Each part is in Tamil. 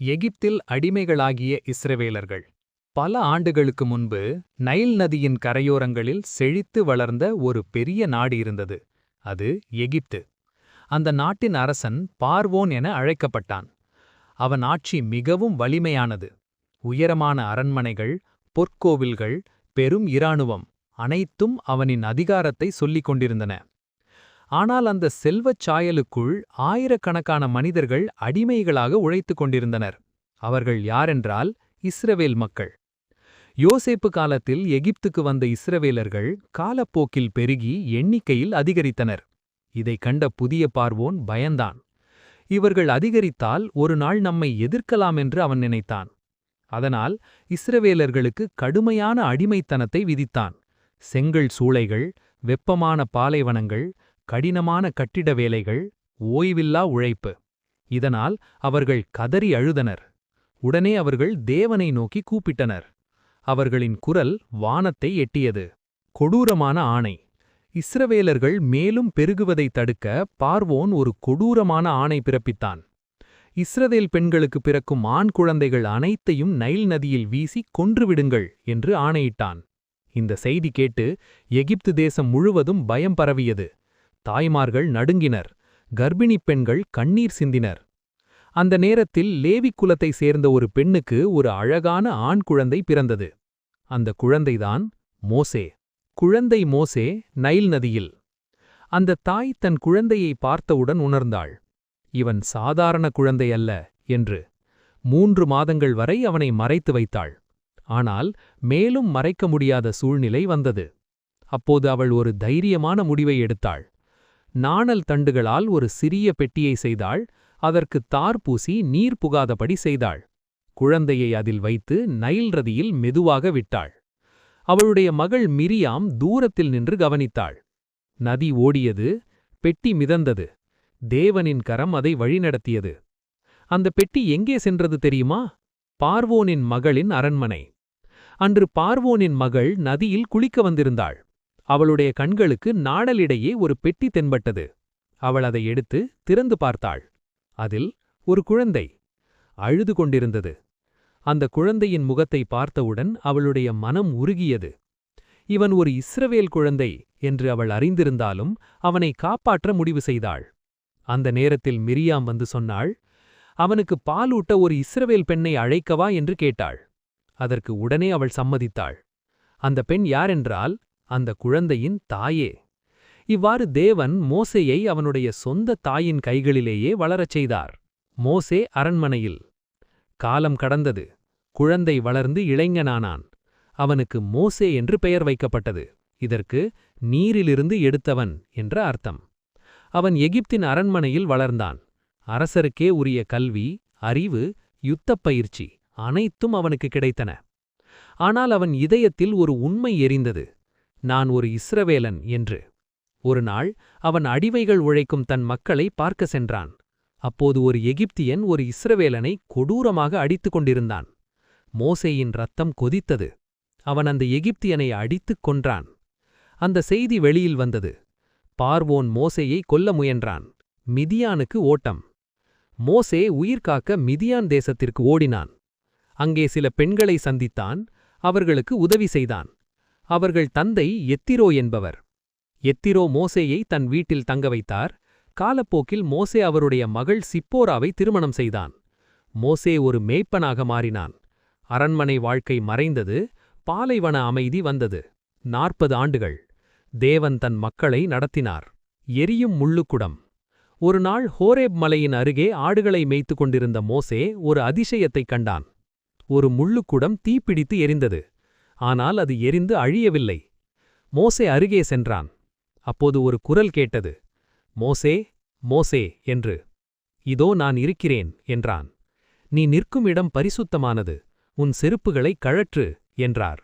எகிப்தில் அடிமைகளாகிய இஸ்ரவேலர்கள். பல ஆண்டுகளுக்கு முன்பு நைல் நதியின் கரையோரங்களில் செழித்து வளர்ந்த ஒரு பெரிய நாடு இருந்தது. அது எகிப்து. அந்த நாட்டின் அரசன் பார்வோன் என அழைக்கப்பட்டான். அவன் ஆட்சி மிகவும் வலிமையானது. உயரமான அரண்மனைகள் பொற்கோவில்கள் பெரும் இராணுவம் அனைத்தும் அவனின் அதிகாரத்தை சொல்லிக் கொண்டிருந்தன. ஆனால் அந்த செல்வச் சாயலுக்குள் ஆயிரக்கணக்கான மனிதர்கள் அடிமைகளாக உழைத்துக் கொண்டிருந்தனர். அவர்கள் யாரென்றால் இஸ்ரவேல் மக்கள். யோசேப்பு காலத்தில் எகிப்துக்கு வந்த இஸ்ரவேலர்கள் காலப்போக்கில் பெருகி எண்ணிக்கையில் அதிகரித்தனர். இதை கண்ட புதிய பார்வோன் பயந்தான். இவர்கள் அதிகரித்தால் ஒரு நாள் நம்மை எதிர்க்கலாம் என்று அவன் நினைத்தான். அதனால் இஸ்ரவேலர்களுக்கு கடுமையான அடிமைத்தனத்தை விதித்தான். செங்கல் சூளைகள் வெப்பமான பாலைவனங்கள் கடினமான கட்டிட வேலைகள் ஓய்வில்லா உழைப்பு. இதனால் அவர்கள் கதறி அழுதனர். உடனே அவர்கள் தேவனை நோக்கி கூப்பிட்டனர். அவர்களின் குரல் வானத்தை எட்டியது. கொடூரமான ஆணை. இஸ்ரவேலர்கள் மேலும் பெருகுவதைத் தடுக்க பார்வோன் ஒரு கொடூரமான ஆணை பிறப்பித்தான். இஸ்ரவேல் பெண்களுக்கு பிறக்கும் ஆண் குழந்தைகள் அனைத்தையும் நைல் நதியில் வீசி கொன்றுவிடுங்கள் என்று ஆணையிட்டான். இந்த செய்தி கேட்டு எகிப்து தேசம் முழுவதும் பயம் பரவியது. தாய்மார்கள் நடுங்கினர். கர்ப்பிணிப் பெண்கள் கண்ணீர் சிந்தினர். அந்த நேரத்தில் லேவி குலத்தை சேர்ந்த ஒரு பெண்ணுக்கு ஒரு அழகான ஆண் குழந்தை பிறந்தது. அந்த குழந்தைதான் மோசே. குழந்தை மோசே நைல் நதியில். அந்த தாய் தன் குழந்தையை பார்த்தவுடன் உணர்ந்தாள். இவன் சாதாரண குழந்தை அல்ல என்று மூன்று மாதங்கள் வரை அவனை மறைத்து வைத்தாள். ஆனால் மேலும் மறைக்க முடியாத சூழ்நிலை வந்தது. அப்போது அவள் ஒரு தைரியமான முடிவை எடுத்தாள். நாணல் தண்டுகளால் ஒரு சிறிய பெட்டியை செய்தாள் அதற்கு தார் பூசி நீர் புகாதபடி செய்தாள். குழந்தையை அதில் வைத்து நைல் ரதியில் மெதுவாக விட்டாள். அவளுடைய மகள் மிரியாம் தூரத்தில் நின்று கவனித்தாள். நதி ஓடியது பெட்டி மிதந்தது. தேவனின் கரம் அதை வழிநடத்தியது. அந்த பெட்டி எங்கே சென்றது தெரியுமா? பார்வோனின் மகளின் அரண்மனை. அன்று பார்வோனின் மகள் நதியில் குளிக்க வந்திருந்தாள். அவளுடைய கண்களுக்கு நாடலிடையே ஒரு பெட்டி தென்பட்டது. அவள் அதை எடுத்து திறந்து பார்த்தாள். அதில் ஒரு குழந்தை அழுது கொண்டிருந்தது. அந்த குழந்தையின் முகத்தை பார்த்தவுடன் அவளுடைய மனம் உருகியது. இவன் ஒரு இஸ்ரவேல் குழந்தை என்று அவள் அறிந்திருந்தாலும் அவனை காப்பாற்ற முடிவு செய்தாள். அந்த நேரத்தில் மிரியாம் வந்து சொன்னாள் அவனுக்கு பாலூட்ட ஒரு இஸ்ரவேல் பெண்ணை அழைக்கவா? என்று கேட்டாள். அதற்கு உடனே அவள் சம்மதித்தாள். அந்த பெண் யாரென்றால் அந்த குழந்தையின் தாயே. இவ்வாறு தேவன் மோசேயை அவனுடைய சொந்த தாயின் கைகளிலேயே வளரச் செய்தார். மோசே அரண்மனையில். காலம் கடந்தது. குழந்தை வளர்ந்து இளைஞனானான். அவனுக்கு மோசே என்று பெயர் வைக்கப்பட்டது. இதற்கு நீரிலிருந்து எடுத்தவன் என்ற அர்த்தம். அவன் எகிப்தின் அரண்மனையில் வளர்ந்தான். அரசருக்கே உரிய கல்வி அறிவு யுத்தப் பயிற்சி அனைத்தும் அவனுக்கு கிடைத்தன. ஆனால் அவன் இதயத்தில் ஒரு உண்மை எரிந்தது. நான் ஒரு இஸ்ரவேலன் என்று. ஒரு நாள் அவன் அடிவைகள் உழைக்கும் தன் மக்களை பார்க்க சென்றான். அப்போது ஒரு எகிப்தியன் ஒரு இஸ்ரவேலனை கொடூரமாக அடித்துக் கொண்டிருந்தான். மோசேயின் ரத்தம் கொதித்தது. அவன் அந்த எகிப்தியனை அடித்துக் கொன்றான். அந்த செய்தி வெளியில் வந்தது. பார்வோன் மோசேயை கொல்ல முயன்றான். மிதியானுக்கு ஓட்டம். மோசே உயிர்காக்க மிதியான் தேசத்திற்கு ஓடினான். அங்கே சில பெண்களை சந்தித்தான். அவர்களுக்கு உதவி செய்தான். அவர்கள் தந்தை எத்திரோ என்பவர். எத்திரோ மோசேயை தன் வீட்டில் தங்க வைத்தார். காலப்போக்கில் மோசே அவருடைய மகள் சிப்போராவை திருமணம் செய்தான். மோசே ஒரு மேய்ப்பனாக மாறினான். அரண்மனை வாழ்க்கை மறைந்தது. பாலைவன அமைதி வந்தது. நாற்பது ஆண்டுகள். தேவன் தன் மக்களை நடத்தினார். எரியும் முள்ளுக்குடம். ஒரு நாள் ஹோரேப் மலையின் அருகே ஆடுகளை மேய்த்து கொண்டிருந்த மோசே ஒரு அதிசயத்தைக் கண்டான். ஒரு முள்ளுக்குடம் தீப்பிடித்து எரிந்தது. ஆனால் அது எரிந்து அழியவில்லை. மோசே அருகே சென்றான். அப்போது ஒரு குரல் கேட்டது மோசே மோசே என்று. இதோ நான் இருக்கிறேன் என்றான். நீ நிற்கும் இடம் பரிசுத்தமானது உன் செருப்புகளை கழற்று என்றார்.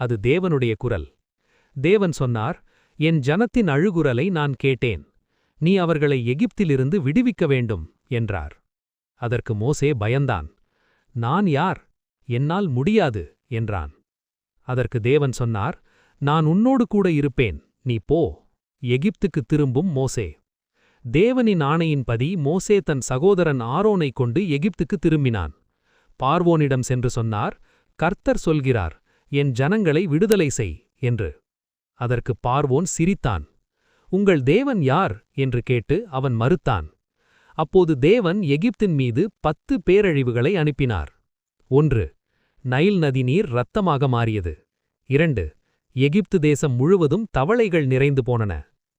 அது தேவனுடைய குரல். தேவன் சொன்னார் என் ஜனத்தின் அழுகுரலை நான் கேட்டேன். நீ அவர்களை எகிப்திலிருந்து விடுவிக்க வேண்டும் என்றார். அதற்கு மோசே பயந்தான். நான் யார்? என்னால் முடியாது என்றான். அதற்கு தேவன் சொன்னார் நான் உன்னோடு கூட இருப்பேன். நீ போ. எகிப்துக்கு திரும்பும் மோசே. தேவனின் ஆணையின்படி மோசே தன் சகோதரன் ஆரோனைக் கொண்டு எகிப்துக்கு திரும்பினான். பார்வோனிடம் சென்று சொன்னார் கர்த்தர் சொல்கிறார் என் ஜனங்களை விடுதலை செய் என்று. அதற்கு பார்வோன் சிரித்தான். உங்கள் தேவன் யார்? என்று கேட்டு அவன் மறுத்தான். அப்போது தேவன் எகிப்தின் மீது பத்து பேரழிவுகளை அனுப்பினார். ஒன்று நைல் நதி நீர் இரத்தமாக மாறியது. இரண்டு எகிப்து தேசம் முழுவதும் தவளைகள் நிறைந்து போனன.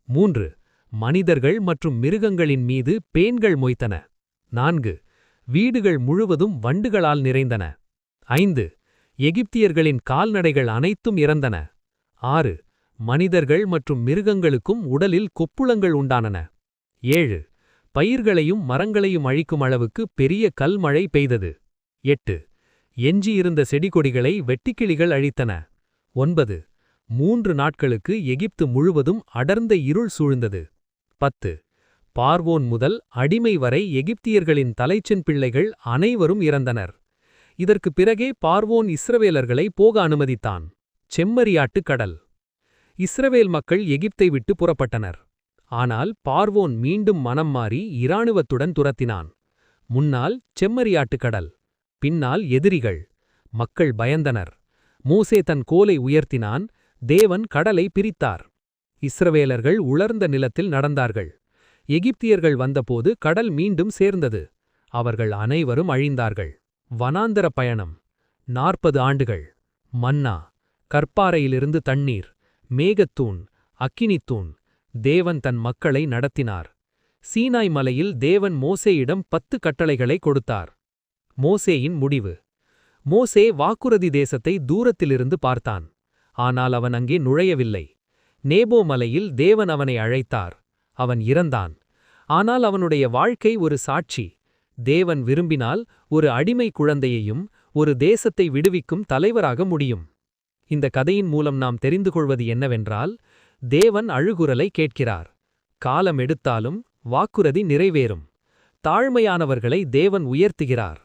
மூன்று மனிதர்கள் மற்றும் மிருகங்களின் மீது பேன்கள் மொய்த்தன. நான்கு வீடுகள் முழுவதும் வண்டுகளால் நிறைந்தன. ஐந்து எகிப்தியர்களின் கால்நடைகள் அனைத்தும் இறந்தன. ஆறு மனிதர்கள் மற்றும் மிருகங்களுக்கும் உடலில் கொப்புளங்கள் உண்டானன. ஏழு பயிர்களையும் மரங்களையும் அழிக்கும் அளவுக்கு பெரிய கல்மழை பெய்தது. எட்டு எஞ்சியிருந்த செடிகொடிகளை வெட்டிக்கிளிகள் அழித்தன. ஒன்பது. மூன்று நாட்களுக்கு எகிப்து முழுவதும் அடர்ந்த இருள் சூழ்ந்தது. பத்து. பார்வோன் முதல் அடிமை வரை எகிப்தியர்களின் தலைச்சென் பிள்ளைகள் அனைவரும் இறந்தனர். இதற்குப் பிறகே பார்வோன் இஸ்ரவேலர்களை போக அனுமதித்தான். செம்மறியாட்டு கடல். இஸ்ரவேல் மக்கள் எகிப்தை விட்டு புறப்பட்டனர். ஆனால் பார்வோன் மீண்டும் மனம் மாறி இராணுவத்துடன் துரத்தினான். முன்னால் செம்மறியாட்டு கடல். பின்னால் எதிரிகள். மக்கள் பயந்தனர். மூசே தன் கோலை உயர்த்தினான். தேவன் கடலை பிரித்தார். இஸ்ரவேலர்கள் உலர்ந்த நிலத்தில் நடந்தார்கள். எகிப்தியர்கள் வந்தபோது கடல் மீண்டும் சேர்ந்தது. அவர்கள் அனைவரும் அழிந்தார்கள். வனாந்தர பயணம். நாற்பது ஆண்டுகள். மன்னா. கற்பாறையிலிருந்து தண்ணீர். மேகத்தூண். அக்கினித்தூண். தேவன் தன் மக்களை நடத்தினார். சீனாய் மலையில் தேவன் மோசேயிடம் பத்து கட்டளைகளை கொடுத்தார். மோசேயின் முடிவு. மோசே வாக்குறுதி தேசத்தை தூரத்திலிருந்து பார்த்தான். ஆனால் அவன் அங்கே நுழையவில்லை. நேபோ மலையில் தேவன் அவனை அழைத்தார். அவன் இறந்தான். ஆனால் அவனுடைய வாழ்க்கை ஒரு சாட்சி. தேவன் விரும்பினால் ஒரு அடிமை குழந்தையையும் ஒரு தேசத்தை விடுவிக்கும் தலைவராக முடியும். இந்த கதையின் மூலம் நாம் தெரிந்து கொள்வது என்னவென்றால் தேவன் அழுகுரலை கேட்கிறார். காலம் எடுத்தாலும் வாக்குறுதி நிறைவேறும். தாழ்மையானவர்களை தேவன் உயர்த்துகிறார்.